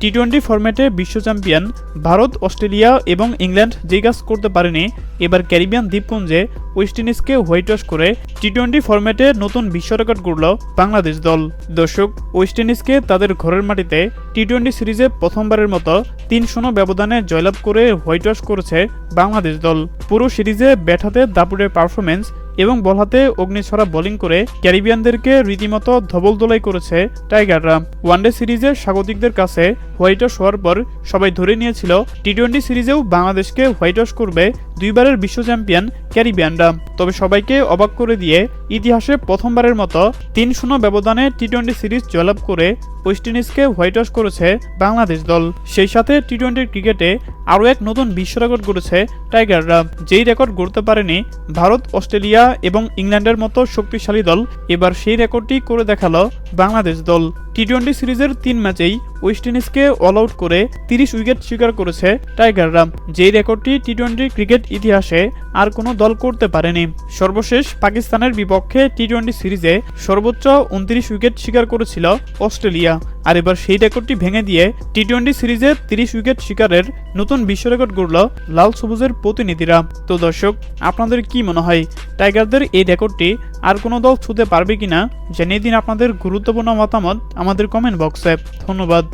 টি twenty ফরম্যাটে বিশ্ব champion Bharat, Australia এবং ইংল্যান্ড যে কাজ করতে পারেনি, এবার ক্যারিবিয়ান দ্বীপপুঞ্জে ওয়েস্ট ইন্ডিজকে হোয়াইট ওয়াশ করে টি টোয়েন্টি ফরম্যাটে নতুন বিশ্ব রেকর্ড গড়ল বাংলাদেশ দল। দর্শক ওয়েস্ট ইন্ডিজকে তাদের ঘরের মাটিতে টি টোয়েন্টি সিরিজে প্রথমবারের মতো তিন শূন্য ব্যবধানে জয়লাভ করে হোয়াইট ওয়াশ করেছে বাংলাদেশ দল। পুরো সিরিজে ব্যাট হাতে দাপুরের পারফরমেন্স এবং বল হাতে অগ্নিছড়া বোলিং করে ক্যারিবিয়ানদেরকে রীতিমতো ধবল দোলাই করেছে টাইগাররা। ওয়ানডে সিরিজের স্বাগতিকদের কাছে হোয়াইট ওয়াশ হওয়ার পর সবাই ধরে নিয়েছিল টি টোয়েন্টি সিরিজেও বাংলাদেশকে হোয়াইট ওয়াশ করবে দুইবারের বিশ্ব চ্যাম্পিয়ন ক্যারিবিয়ানরা। তবে সবাইকে অবাক করে দিয়ে ইতিহাসে প্রথমবারের মতো তিন শূন্য ব্যবধানে টি টোয়েন্টি সিরিজ জয়লাভ করে ওয়েস্ট ইন্ডিজকে হোয়াইট ওয়াশ করেছে বাংলাদেশ দল। সেই সাথে টি টোয়েন্টি ক্রিকেটে আরও এক নতুন বিশ্ব রেকর্ড গড়েছে টাইগাররা, যেই রেকর্ড গড়তে পারেনি ভারত, অস্ট্রেলিয়া এবং ইংল্যান্ডের মতো শক্তিশালী দল। এবার সেই রেকর্ডটি করে দেখাল বাংলাদেশ দল। টি টোয়েন্টি সিরিজের তিন ম্যাচেই ওয়েস্ট ইন্ডিজকে অল আউট করে তিরিশ উইকেট শিকার করেছে টাইগাররা। যেই রেকর্ডটি টি টোয়েন্টি ক্রিকেট ইতিহাসে আর কোনো দল করতে পারেনি। সর্বশেষ পাকিস্তানের বিপক্ষে টি টোয়েন্টি সিরিজে সর্বোচ্চ উনত্রিশ উইকেট শিকার করেছিল অস্ট্রেলিয়া। আর এবার সেই রেকর্ডটি ভেঙে দিয়ে টি টোয়েন্টি সিরিজে তিরিশ উইকেট শিকারের নতুন বিশ্ব রেকর্ড গড়ল লাল সবুজের প্রতিনিধিরা। তো দর্শক, আপনাদের কি মনে হয়, টাইগারদের এই রেকর্ডটি আর কোনো দল ছুতে পারবে কিনা? জানিয়ে দিন আপনাদের গুরুত্বপূর্ণ মতামত। আমাদের কমেন্ট বক্সে ধন্যবাদ।